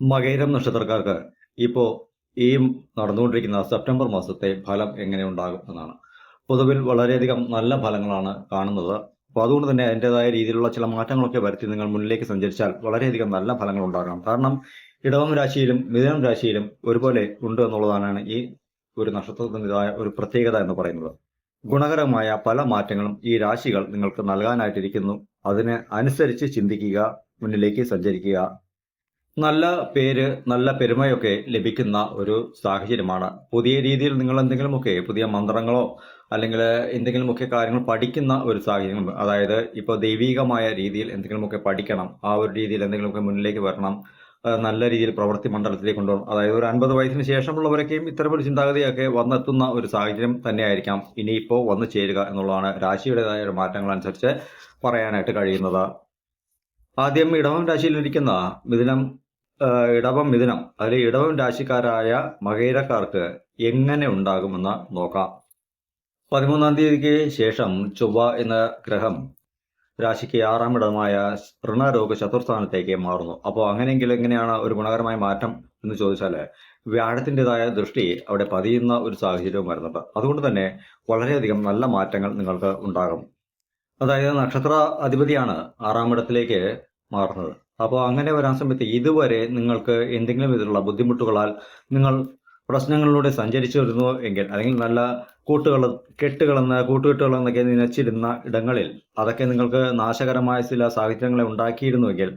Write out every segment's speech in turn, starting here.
മകയിരം നക്ഷത്രക്കാർക്ക് ഇപ്പോൾ ഈ നടന്നുകൊണ്ടിരിക്കുന്ന സെപ്റ്റംബർ മാസത്തെ ഫലം എങ്ങനെ ഉണ്ടാകും എന്നാണ്. പൊതുവിൽ വളരെയധികം നല്ല ഫലങ്ങളാണ് കാണുന്നത്. അപ്പോൾ അതുകൊണ്ട് തന്നെ അതിന്റെതായ രീതിയിലുള്ള ചില മാറ്റങ്ങളൊക്കെ വരുത്തി നിങ്ങൾ മുന്നിലേക്ക് സഞ്ചരിച്ചാൽ വളരെയധികം നല്ല ഫലങ്ങൾ ഉണ്ടാകാം. കാരണം ഇടവം രാശിയിലും മിഥുനം രാശിയിലും ഒരുപോലെ ഉണ്ട് എന്നുള്ളതാണ് ഈ ഒരു നക്ഷത്രത്തിന്റെതായ ഒരു പ്രത്യേകത എന്ന് പറയുന്നത്. ഗുണകരമായ പല മാറ്റങ്ങളും ഈ രാശികൾ നിങ്ങൾക്ക് നൽകാനായിട്ടിരിക്കുന്നു. അതിന് അനുസരിച്ച് ചിന്തിക്കുക മുന്നിലേക്ക് സഞ്ചരിക്കുക നല്ല പേര് നല്ല പെരുമയൊക്കെ ലഭിക്കുന്ന ഒരു സാഹചര്യമാണ്. പുതിയ രീതിയിൽ നിങ്ങൾ എന്തെങ്കിലുമൊക്കെ പുതിയ മന്ത്രങ്ങളോ അല്ലെങ്കിൽ എന്തെങ്കിലുമൊക്കെ കാര്യങ്ങൾ പഠിക്കുന്ന ഒരു സാഹചര്യം അതായത് ഇപ്പോൾ ദൈവികമായ രീതിയിൽ എന്തെങ്കിലുമൊക്കെ പഠിക്കണം ആ ഒരു രീതിയിൽ എന്തെങ്കിലുമൊക്കെ മുന്നിലേക്ക് വരണം നല്ല രീതിയിൽ പ്രവൃത്തി മണ്ഡലത്തിലേക്ക് കൊണ്ടുപോകണം. അതായത് ഒരു അൻപത് വയസ്സിന് ശേഷമുള്ളവരൊക്കെയും ഇത്തരമൊരു ചിന്താഗതിയൊക്കെ വന്നെത്തുന്ന ഒരു സാഹചര്യം തന്നെയായിരിക്കാം ഇനിയിപ്പോൾ വന്നു ചേരുക എന്നുള്ളതാണ് രാശിയുടേതായ ഒരു മാറ്റങ്ങൾ അനുസരിച്ച് പറയാനായിട്ട് കഴിയുന്നത്. ആദ്യം ഇടവം രാശിയിലിരിക്കുന്ന മിഥുനം ഇടവം മിഥുനം അതിൽ ഇടവം രാശിക്കാരായ മകയിരക്കാർക്ക് എങ്ങനെ ഉണ്ടാകുമെന്ന് നോക്കാം. പതിമൂന്നാം തീയതിക്ക് ശേഷം ചൊവ്വ എന്ന ഗ്രഹം രാശിക്ക് ആറാം ഇടമായ ഋണരോഗ ചതുർത്ഥാനത്തേക്ക് മാറുന്നു. അപ്പോൾ അങ്ങനെയെങ്കിൽ എങ്ങനെയാണ് ഒരു ഗുണകരമായ മാറ്റം എന്ന് ചോദിച്ചാൽ വ്യാഴത്തിന്റെതായ ദൃഷ്ടി അവിടെ പതിയുന്ന ഒരു സാഹചര്യവും വരുന്നുണ്ട്. അതുകൊണ്ട് തന്നെ വളരെയധികം നല്ല മാറ്റങ്ങൾ നിങ്ങൾക്ക് ഉണ്ടാകും. അതായത് നക്ഷത്ര അധിപതിയാണ് ആറാം ഇടത്തിലേക്ക് മാറുന്നത്. അപ്പോൾ അങ്ങനെ വരാൻ സമയത്ത് ഇതുവരെ നിങ്ങൾക്ക് എന്തെങ്കിലും വിധത്തിലുള്ള ബുദ്ധിമുട്ടുകളാൽ നിങ്ങൾ പ്രശ്നങ്ങളിലൂടെ സഞ്ചരിച്ചു വരുന്നു എങ്കിൽ അല്ലെങ്കിൽ നല്ല കൂട്ടുകൾ കെട്ടുകളെന്ന് കൂട്ടുകെട്ടുകളെന്നൊക്കെ നനച്ചിരുന്ന ഇടങ്ങളിൽ അതൊക്കെ നിങ്ങൾക്ക് നാശകരമായ ചില സാഹചര്യങ്ങളെ ഉണ്ടാക്കിയിരുന്നുവെങ്കിൽ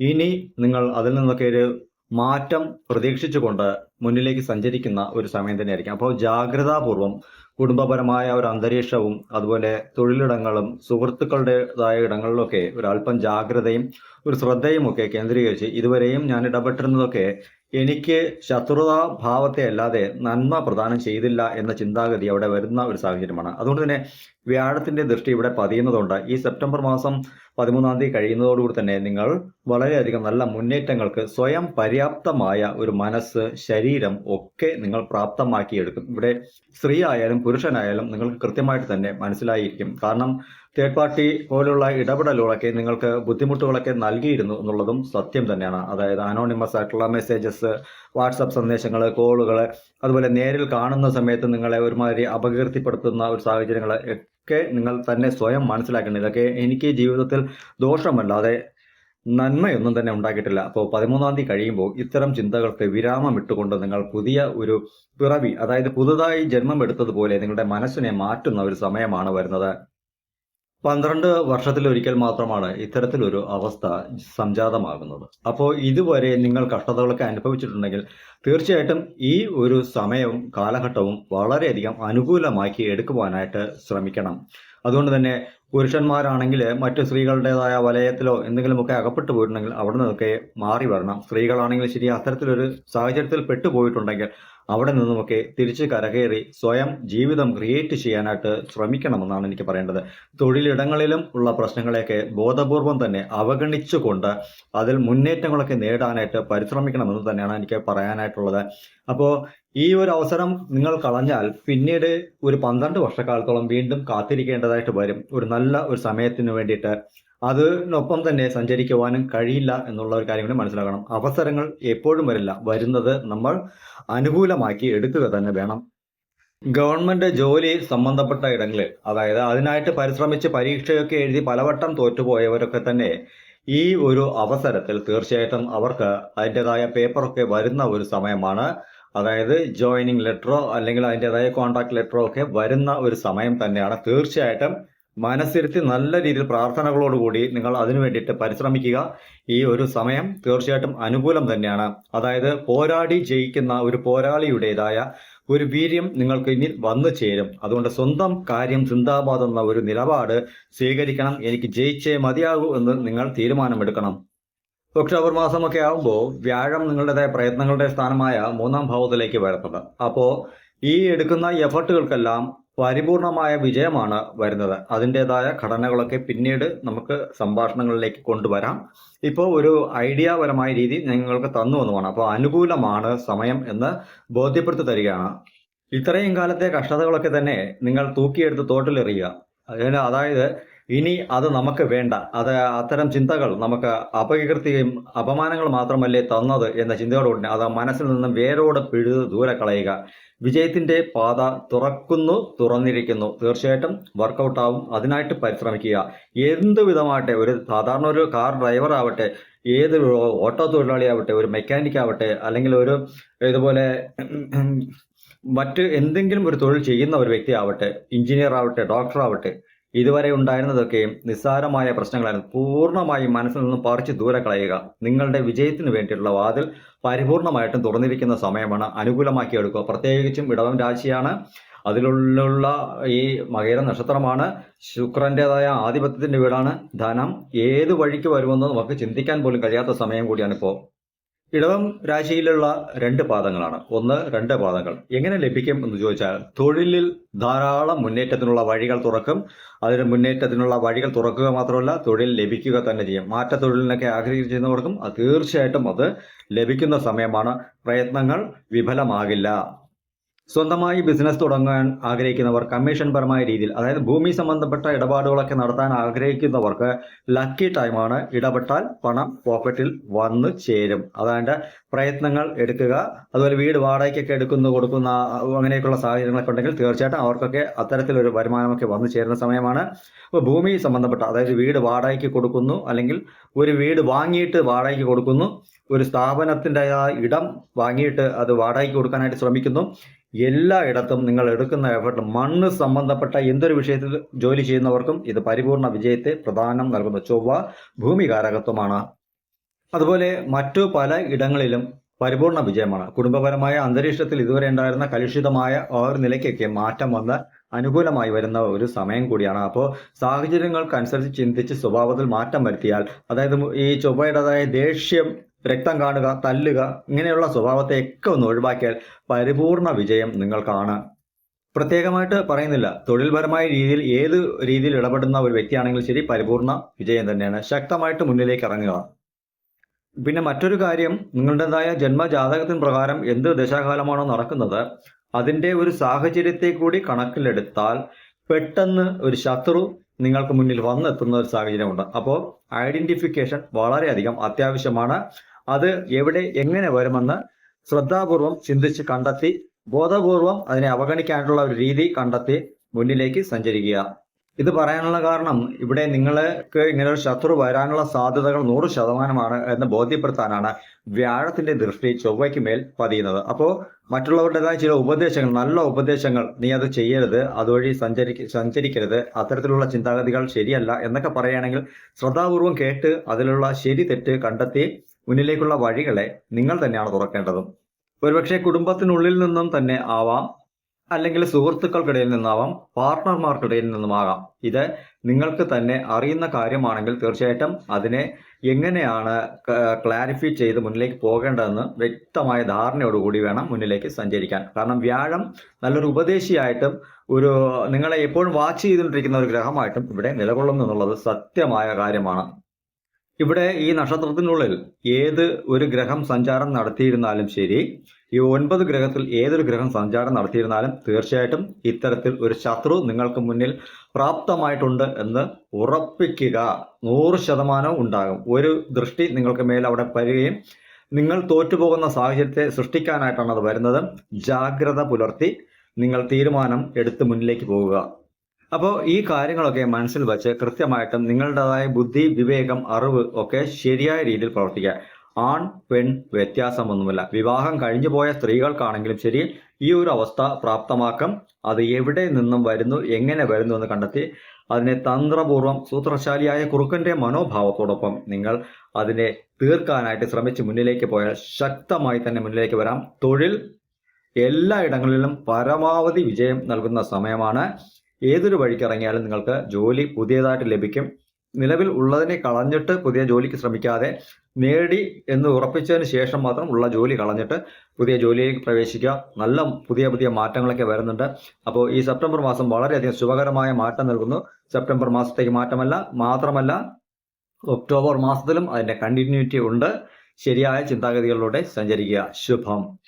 ഇനി നിങ്ങൾ അതിൽ നിന്നൊക്കെ ഒരു മാറ്റം പ്രതീക്ഷിച്ചുകൊണ്ട് മുന്നിലേക്ക് സഞ്ചരിക്കുന്ന ഒരു സമയം തന്നെയായിരിക്കും. അപ്പോൾ ജാഗ്രതാപൂർവം കുടുംബപരമായ ഒരു അന്തരീക്ഷവും അതുപോലെ തൊഴിലിടങ്ങളും സുഹൃത്തുക്കളുടേതായ ഇടങ്ങളിലൊക്കെ ഒരു അല്പം ജാഗ്രതയും ഒരു ശ്രദ്ധയും ഒക്കെ കേന്ദ്രീകരിച്ച് ഇതുവരെയും ഞാൻ ഇടപെട്ടിരുന്നതൊക്കെ എനിക്ക് ശത്രുതാ ഭാവത്തെ അല്ലാതെ നന്മ പ്രദാനം ചെയ്തില്ല എന്ന ചിന്താഗതി അവിടെ വരുന്ന ഒരു സാഹചര്യമാണ്. അതുകൊണ്ട് തന്നെ വ്യാഴത്തിന്റെ ദൃഷ്ടി ഇവിടെ പതിയുന്നതുകൊണ്ട് ഈ സെപ്റ്റംബർ മാസം പതിമൂന്നാം തീയതി കഴിയുന്നതോടുകൂടി തന്നെ നിങ്ങൾ വളരെയധികം നല്ല മുന്നേറ്റങ്ങൾക്ക് സ്വയം പര്യാപ്തമായ ഒരു മനസ്സ് ശരീരം ഒക്കെ നിങ്ങൾ പ്രാപ്തമാക്കിയെടുക്കും. ഇവിടെ സ്ത്രീ ആയാലും പുരുഷനായാലും നിങ്ങൾക്ക് കൃത്യമായിട്ട് തന്നെ മനസ്സിലായിരിക്കും. കാരണം തേർഡ് പാർട്ടി പോലുള്ള ഇടപെടലുകളൊക്കെ നിങ്ങൾക്ക് ബുദ്ധിമുട്ടുകളൊക്കെ നൽകിയിരുന്നു എന്നുള്ളതും സത്യം തന്നെയാണ്. അതായത് അനോണിമസ് ആയിട്ടുള്ള മെസ്സേജസ് വാട്സപ്പ് സന്ദേശങ്ങൾ കോളുകൾ അതുപോലെ നേരിൽ കാണുന്ന സമയത്ത് നിങ്ങളെ ഒരുമാതിരി അപകീർത്തിപ്പെടുത്തുന്ന ഒരു സാഹചര്യങ്ങൾ ഒക്കെ നിങ്ങൾ തന്നെ സ്വയം മനസ്സിലാക്കണം ഇതൊക്കെ എനിക്ക് ജീവിതത്തിൽ ദോഷമല്ലാതെ നന്മയൊന്നും തന്നെ ഉണ്ടാക്കിയിട്ടില്ല. അപ്പോൾ പതിമൂന്നാം തീയതി കഴിയുമ്പോൾ ഇത്തരം ചിന്തകൾക്ക് വിരാമം ഇട്ടുകൊണ്ട് നിങ്ങൾ പുതിയ ഒരു പിറവി അതായത് പുതുതായി ജന്മം എടുത്തതുപോലെ നിങ്ങളുടെ മനസ്സിനെ മാറ്റുന്ന ഒരു സമയമാണ് വരുന്നത്. പന്ത്രണ്ട് വർഷത്തിലൊരിക്കൽ മാത്രമാണ് ഇത്തരത്തിലൊരു അവസ്ഥ സംജാതമാകുന്നത്. അപ്പോൾ ഇതുവരെ നിങ്ങൾ കഷ്ടതകളൊക്കെ അനുഭവിച്ചിട്ടുണ്ടെങ്കിൽ തീർച്ചയായിട്ടും ഈ ഒരു സമയവും കാലഘട്ടവും വളരെയധികം അനുകൂലമാക്കി എടുക്കുവാനായിട്ട് ശ്രമിക്കണം. അതുകൊണ്ട് തന്നെ പുരുഷന്മാരാണെങ്കിൽ മറ്റ് സ്ത്രീകളുടേതായ വലയത്തിലോ എന്തെങ്കിലുമൊക്കെ അകപ്പെട്ടു പോയിട്ടുണ്ടെങ്കിൽ അവിടെ നിന്നൊക്കെ മാറി വരണം. സ്ത്രീകളാണെങ്കിൽ ശരി അത്തരത്തിലൊരു സാഹചര്യത്തിൽ പെട്ടുപോയിട്ടുണ്ടെങ്കിൽ അവിടെ നിന്നുമൊക്കെ തിരിച്ച് കരകയറി സ്വയം ജീവിതം ക്രിയേറ്റ് ചെയ്യാനായിട്ട് ശ്രമിക്കണമെന്നാണ് എനിക്ക് പറയേണ്ടത്. തൊഴിലിടങ്ങളിലും ഉള്ള പ്രശ്നങ്ങളെയൊക്കെ ബോധപൂർവം തന്നെ അവഗണിച്ചുകൊണ്ട് അതിൽ മുന്നേറ്റങ്ങളൊക്കെ നേടാനായിട്ട് പരിശ്രമിക്കണമെന്ന് തന്നെയാണ് എനിക്ക് പറയാനായിട്ടുള്ളത്. അപ്പോൾ ഈ ഒരു അവസരം നിങ്ങൾ കളഞ്ഞാൽ പിന്നീട് ഒരു പന്ത്രണ്ട് വർഷക്കാലത്തോളം വീണ്ടും കാത്തിരിക്കേണ്ടതായിട്ട് വരും. ഒരു നല്ല ഒരു സമയത്തിന് വേണ്ടിയിട്ട് അതിനൊപ്പം തന്നെ സഞ്ചരിക്കുവാനും കഴിയില്ല എന്നുള്ള ഒരു കാര്യം കൂടി മനസ്സിലാക്കണം. അവസരങ്ങൾ എപ്പോഴും വരില്ല. വരുന്നത് നമ്മൾ അനുകൂലമാക്കി എടുക്കുക തന്നെ വേണം. ഗവൺമെന്റ് ജോലി സംബന്ധപ്പെട്ട ഇടങ്ങളിൽ അതായത് അതിനായിട്ട് പരിശ്രമിച്ച് പരീക്ഷയൊക്കെ എഴുതി പലവട്ടം തോറ്റുപോയവരൊക്കെ തന്നെ ഈ ഒരു അവസരത്തിൽ തീർച്ചയായിട്ടും അവർക്ക് അതിന്റെതായ പേപ്പറൊക്കെ വരുന്ന ഒരു സമയമാണ്. അതായത് ജോയിനിങ് ലെറ്ററോ അല്ലെങ്കിൽ അതിന്റെതായ കോൺട്രാക്ട് ലെറ്ററോ ഒക്കെ വരുന്ന ഒരു സമയം തന്നെയാണ്. തീർച്ചയായിട്ടും മനസ്സിരുത്തി നല്ല രീതിയിൽ പ്രാർത്ഥനകളോടുകൂടി നിങ്ങൾ അതിനു വേണ്ടിയിട്ട് പരിശ്രമിക്കുക. ഈ ഒരു സമയം തീർച്ചയായിട്ടും അനുകൂലം തന്നെയാണ്. അതായത് പോരാടി ജയിക്കുന്ന ഒരു പോരാളിയുടേതായ ഒരു വീര്യം നിങ്ങൾക്ക് ഇനി വന്നു ചേരും. അതുകൊണ്ട് സ്വന്തം കാര്യം ചിന്താബാദ് എന്ന ഒരു നിലപാട് സ്വീകരിക്കണം. എനിക്ക് ജയിച്ചേ മതിയാകൂ എന്ന് നിങ്ങൾ തീരുമാനമെടുക്കണം. ഒക്ടോബർ മാസമൊക്കെ ആകുമ്പോൾ വ്യാഴം നിങ്ങളുടേതായ പ്രയത്നങ്ങളുടെ സ്ഥാനമായ മൂന്നാം ഭാവത്തിലേക്ക് വരുന്നത് അപ്പോൾ ഈ എടുക്കുന്ന എഫർട്ടുകൾക്കെല്ലാം പരിപൂർണമായ വിജയമാണ് വരുന്നത്. അതിന്റെതായ ഘടനകളൊക്കെ പിന്നീട് നമുക്ക് സംഭാഷണങ്ങളിലേക്ക് കൊണ്ടുവരാം. ഇപ്പോൾ ഒരു ഐഡിയാപരമായ രീതി ഞങ്ങൾക്ക് തന്നു എന്നുമാണ്. അപ്പോൾ അനുകൂലമാണ് സമയം എന്ന് ബോധ്യപ്പെടുത്തി തരികയാണ്. ഇത്രയും കാലത്തെ കഷ്ടതകളൊക്കെ തന്നെ നിങ്ങൾ തൂക്കിയെടുത്ത് തോട്ടിലെറിയുക. അതിന് അതായത് ഇനി അത് നമുക്ക് വേണ്ട. അത് അത്തരം ചിന്തകൾ നമുക്ക് അപകീർത്തിയും അപമാനങ്ങൾ മാത്രമല്ലേ തന്നത് എന്ന ചിന്തയോടുകൂടി അത് മനസ്സിൽ നിന്നും വേരോടെ പിഴുത് ദൂരെ കളയുക. വിജയത്തിന്റെ പാത തുറക്കുന്നു തുറന്നിരിക്കുന്നു. തീർച്ചയായിട്ടും വർക്കൗട്ട് ആവും. അതിനായിട്ട് പരിശ്രമിക്കുക. എന്ത് വിധമാകട്ടെ ഒരു സാധാരണ ഒരു കാർ ഡ്രൈവർ ആവട്ടെ ഏത് ഓട്ടോ തൊഴിലാളി ആവട്ടെ ഒരു മെക്കാനിക് ആവട്ടെ അല്ലെങ്കിൽ ഒരു ഇതുപോലെ മറ്റ് എന്തെങ്കിലും ഒരു തൊഴിൽ ചെയ്യുന്ന ഒരു വ്യക്തി ആവട്ടെ എഞ്ചിനീയർ ആവട്ടെ ഡോക്ടർ ആവട്ടെ ഇതുവരെ ഉണ്ടായിരുന്നതൊക്കെ നിസ്സാരമായ പ്രശ്നങ്ങളായിരുന്നു. പൂർണമായും മനസ്സിൽ നിന്നും പറിച്ച് ദൂരെ കളയുക. നിങ്ങളുടെ വിജയത്തിന് വേണ്ടിയിട്ടുള്ള വാതിൽ പരിപൂർണമായിട്ടും തുറന്നിരിക്കുന്ന സമയമാണ് അനുകൂലമാക്കി എടുക്കുക. പ്രത്യേകിച്ചും ഇടവം രാശിയാണ്. അതിലുള്ള ഈ മകേര നക്ഷത്രമാണ്. ശുക്രന്റെതായ ആധിപത്യത്തിന്റെ വീടാണ്. ധനം ഏത് വഴിക്ക് വരുമെന്ന് നമുക്ക് ചിന്തിക്കാൻ പോലും കഴിയാത്ത സമയം കൂടിയാണ് ഇപ്പോൾ. ഇടവം രാശിയിലുള്ള രണ്ട് പാദങ്ങളാണ്. ഒന്ന് രണ്ട് പാദങ്ങൾ. എങ്ങനെ ലഭിക്കും എന്ന് ചോദിച്ചാൽ തൊഴിലിൽ ധാരാളം മുന്നേറ്റത്തിനുള്ള വഴികൾ തുറക്കും. അതിന് മുന്നേറ്റത്തിനുള്ള വഴികൾ തുറക്കുക മാത്രമല്ല തൊഴിൽ ലഭിക്കുക തന്നെ ചെയ്യും. മാറ്റ തൊഴിലിനൊക്കെ അത് തീർച്ചയായിട്ടും അത് ലഭിക്കുന്ന സമയമാണ്. പ്രയത്നങ്ങൾ വിഫലമാകില്ല. സ്വന്തമായി ബിസിനസ് തുടങ്ങാൻ ആഗ്രഹിക്കുന്നവർ കമ്മീഷൻ പരമായ രീതിയിൽ അതായത് ഭൂമി സംബന്ധപ്പെട്ട ഇടപാടുകളൊക്കെ നടത്താൻ ആഗ്രഹിക്കുന്നവർക്ക് ലക്കി ടൈമാണ് ഇടപെട്ടാൽ പണം പോക്കറ്റിൽ വന്നു ചേരും. അതായത് പ്രയത്നങ്ങൾ എടുക്കുക. അതുപോലെ വീട് വാടകയ്ക്കൊക്കെ എടുക്കുന്നു കൊടുക്കുന്ന അങ്ങനെയൊക്കെയുള്ള സാഹചര്യങ്ങളൊക്കെ ഉണ്ടെങ്കിൽ തീർച്ചയായിട്ടും അവർക്കൊക്കെ അത്തരത്തിലൊരു വരുമാനമൊക്കെ വന്നു ചേരുന്ന സമയമാണ്. അപ്പോൾ ഭൂമി സംബന്ധപ്പെട്ട അതായത് വീട് വാടകയ്ക്ക് കൊടുക്കുന്നു അല്ലെങ്കിൽ ഒരു വീട് വാങ്ങിയിട്ട് വാടകയ്ക്ക് കൊടുക്കുന്നു ഒരു സ്ഥാപനത്തിന്റെ ഇടം വാങ്ങിയിട്ട് അത് വാടകയ്ക്ക് കൊടുക്കാനായിട്ട് ശ്രമിക്കുന്നു എല്ലായിടത്തും നിങ്ങൾ എടുക്കുന്ന എഫർട്ട് മണ്ണ് സംബന്ധപ്പെട്ട എന്തൊരു വിഷയത്തിൽ ജോലി ചെയ്യുന്നവർക്കും ഇത് പരിപൂർണ വിജയത്തെ പ്രധാനം നൽകുന്ന. ചൊവ്വ ഭൂമി കാരകത്വമാണ് അതുപോലെ മറ്റു പല ഇടങ്ങളിലും പരിപൂർണ വിജയമാണ്. കുടുംബപരമായ അന്തരീക്ഷത്തിൽ ഇതുവരെ ഉണ്ടായിരുന്ന കലുഷിതമായ ഒരു നിലയ്ക്കൊക്കെ മാറ്റം വന്ന് അനുകൂലമായി വരുന്ന ഒരു സമയം കൂടിയാണ്. അപ്പോൾ സാഹചര്യങ്ങൾക്കനുസരിച്ച് ചിന്തിച്ച് സ്വഭാവത്തിൽ മാറ്റം വരുത്തിയാൽ അതായത് ഈ ചൊവ്വയുടേതായ ദേഷ്യം രക്തം കാണുക തല്ലുക ഇങ്ങനെയുള്ള സ്വഭാവത്തെയൊക്കെ ഒന്ന് ഒഴിവാക്കിയാൽ പരിപൂർണ വിജയം നിങ്ങൾക്കാണ്. പ്രത്യേകമായിട്ട് പറയുന്നില്ല. തൊഴിൽപരമായ രീതിയിൽ ഏത് രീതിയിൽ ഇടപെടുന്ന ഒരു വ്യക്തിയാണെങ്കിലും ശരി പരിപൂർണ വിജയം തന്നെയാണ്. ശക്തമായിട്ട് മുന്നിലേക്ക് ഇറങ്ങുക. പിന്നെ മറ്റൊരു കാര്യം നിങ്ങളുടേതായ ജന്മജാതകത്തിന് പ്രകാരം എന്ത് ദശാകാലമാണോ നടക്കുന്നത് അതിന്റെ ഒരു സാഹചര്യത്തെ കൂടി കണക്കിലെടുത്താൽ പെട്ടെന്ന് ഒരു ശത്രു നിങ്ങൾക്ക് മുന്നിൽ വന്നെത്തുന്ന ഒരു സാഹചര്യമുണ്ട്. അപ്പോൾ ഐഡന്റിഫിക്കേഷൻ വളരെയധികം അത്യാവശ്യമാണ്. അത് എവിടെ എങ്ങനെ വരുമെന്ന് ശ്രദ്ധാപൂർവം ചിന്തിച്ച് കണ്ടെത്തി ബോധപൂർവം അതിനെ അവഗണിക്കാനുള്ള ഒരു രീതി കണ്ടെത്തി മുന്നിലേക്ക് സഞ്ചരിക്കുക. ഇത് പറയാനുള്ള കാരണം ഇവിടെ നിങ്ങൾക്ക് ഇങ്ങനെ ഒരു ശത്രു വരാനുള്ള സാധ്യതകൾ നൂറ് ശതമാനമാണ് എന്ന് ബോധ്യപ്പെടുത്താനാണ് വ്യാഴത്തിന്റെ ദൃഷ്ടി ചൊവ്വയ്ക്ക് മേൽ പതിയുന്നത്. അപ്പോൾ മറ്റുള്ളവരുടേതായ ചില ഉപദേശങ്ങൾ നല്ല ഉപദേശങ്ങൾ നീ അത് ചെയ്യരുത് അതുവഴി സഞ്ചരിക്ക സഞ്ചരിക്കരുത് അത്തരത്തിലുള്ള ചിന്താഗതികൾ ശരിയല്ല എന്നൊക്കെ പറയുകയാണെങ്കിൽ ശ്രദ്ധാപൂർവം കേട്ട് അതിലുള്ള ശരി തെറ്റ് കണ്ടെത്തി മുന്നിലേക്കുള്ള വഴികളെ നിങ്ങൾ തന്നെയാണ് തുറക്കേണ്ടതും. ഒരുപക്ഷെ കുടുംബത്തിനുള്ളിൽ നിന്നും തന്നെ ആവാം അല്ലെങ്കിൽ സുഹൃത്തുക്കൾക്കിടയിൽ നിന്നാവാം പാർട്ട്ണർമാർക്കിടയിൽ നിന്നുമാകാം. ഇത് നിങ്ങൾക്ക് തന്നെ അറിയുന്ന കാര്യമാണെങ്കിൽ തീർച്ചയായിട്ടും അതിനെ എങ്ങനെയാണ് ക്ലാരിഫൈ ചെയ്ത് മുന്നിലേക്ക് പോകേണ്ടതെന്ന് വ്യക്തമായ ധാരണയോടുകൂടി വേണം മുന്നിലേക്ക് സഞ്ചരിക്കാൻ. കാരണം വ്യാഴം നല്ലൊരു ഉപദേശിയായിട്ടും ഒരു നിങ്ങളെ എപ്പോഴും വാച്ച് ചെയ്തുകൊണ്ടിരിക്കുന്ന ഒരു ഗ്രഹമായിട്ടും ഇവിടെ നിലകൊള്ളുന്നു എന്നുള്ളത് സത്യമായ കാര്യമാണ്. ഇവിടെ ഈ നക്ഷത്രത്തിനുള്ളിൽ ഏത് ഒരു ഗ്രഹം സഞ്ചാരം നടത്തിയിരുന്നാലും ശരി ഈ ഒൻപത് ഗ്രഹത്തിൽ ഏതൊരു ഗ്രഹം സഞ്ചാരം നടത്തിയിരുന്നാലും തീർച്ചയായിട്ടും ഇത്തരത്തിൽ ഒരു ശത്രു നിങ്ങൾക്ക് മുന്നിൽ പ്രാപ്തമായിട്ടുണ്ട് എന്ന് ഉറപ്പിക്കുക. നൂറ് ശതമാനവും ഉണ്ടാകും. ഒരു ദൃഷ്ടി നിങ്ങൾക്ക് മേൽ അവിടെ വരികയും നിങ്ങൾ തോറ്റുപോകുന്ന സാഹചര്യത്തെ സൃഷ്ടിക്കാനായിട്ടാണ് അത് വരുന്നത്. ജാഗ്രത പുലർത്തി നിങ്ങൾ തീരുമാനം എടുത്ത് മുന്നിലേക്ക് പോവുക അപ്പോൾ ഈ കാര്യങ്ങളൊക്കെ മനസ്സിൽ വെച്ച് കൃത്യമായിട്ടും നിങ്ങളുടേതായ ബുദ്ധി വിവേകം അറിവ് ഒക്കെ ശരിയായ രീതിയിൽ പ്രവർത്തിക്കുക ആൺ പെൺ വ്യത്യാസമൊന്നുമില്ല. വിവാഹം കഴിഞ്ഞു പോയ സ്ത്രീകൾക്കാണെങ്കിലും ശരി ഈ ഒരു അവസ്ഥ പ്രാപ്തമാക്കം. അത് എവിടെ നിന്നും വരുന്നു എങ്ങനെ വരുന്നു എന്ന് കണ്ടെത്തി അതിനെ തന്ത്രപൂർവം സൂത്രശാലിയായ കുറുക്കന്റെ മനോഭാവത്തോടൊപ്പം നിങ്ങൾ അതിനെ തീർക്കാനായിട്ട് ശ്രമിച്ച് മുന്നിലേക്ക് പോയാൽ ശക്തമായി തന്നെ മുന്നിലേക്ക് വരാം. തൊഴിൽ എല്ലായിടങ്ങളിലും പരമാവധി വിജയം നൽകുന്ന സമയമാണ്. ഏതൊരു വഴിക്കിറങ്ങിയാലും നിങ്ങൾക്ക് ജോലി പുതിയതായിട്ട് ലഭിക്കും. നിലവിൽ ഉള്ളതിനെ കളഞ്ഞിട്ട് പുതിയ ജോലിക്ക് ശ്രമിക്കാതെ നേടി എന്ന് ഉറപ്പിച്ചതിന് ശേഷം മാത്രം ഉള്ള ജോലി കളഞ്ഞിട്ട് പുതിയ ജോലിയിലേക്ക് പ്രവേശിക്കുക. നല്ല പുതിയ പുതിയ മാറ്റങ്ങളൊക്കെ വരുന്നുണ്ട്. അപ്പോൾ ഈ സെപ്റ്റംബർ മാസം വളരെയധികം ശുഭകരമായ മാറ്റം നൽകുന്നു. സെപ്റ്റംബർ മാസത്തേക്ക് മാറ്റമല്ല മാത്രമല്ല ഒക്ടോബർ മാസത്തിലും അതിന്റെ കണ്ടിന്യൂറ്റി ഉണ്ട്. ശരിയായ ചിന്താഗതികളിലൂടെ സഞ്ചരിക്കുക. ശുഭം.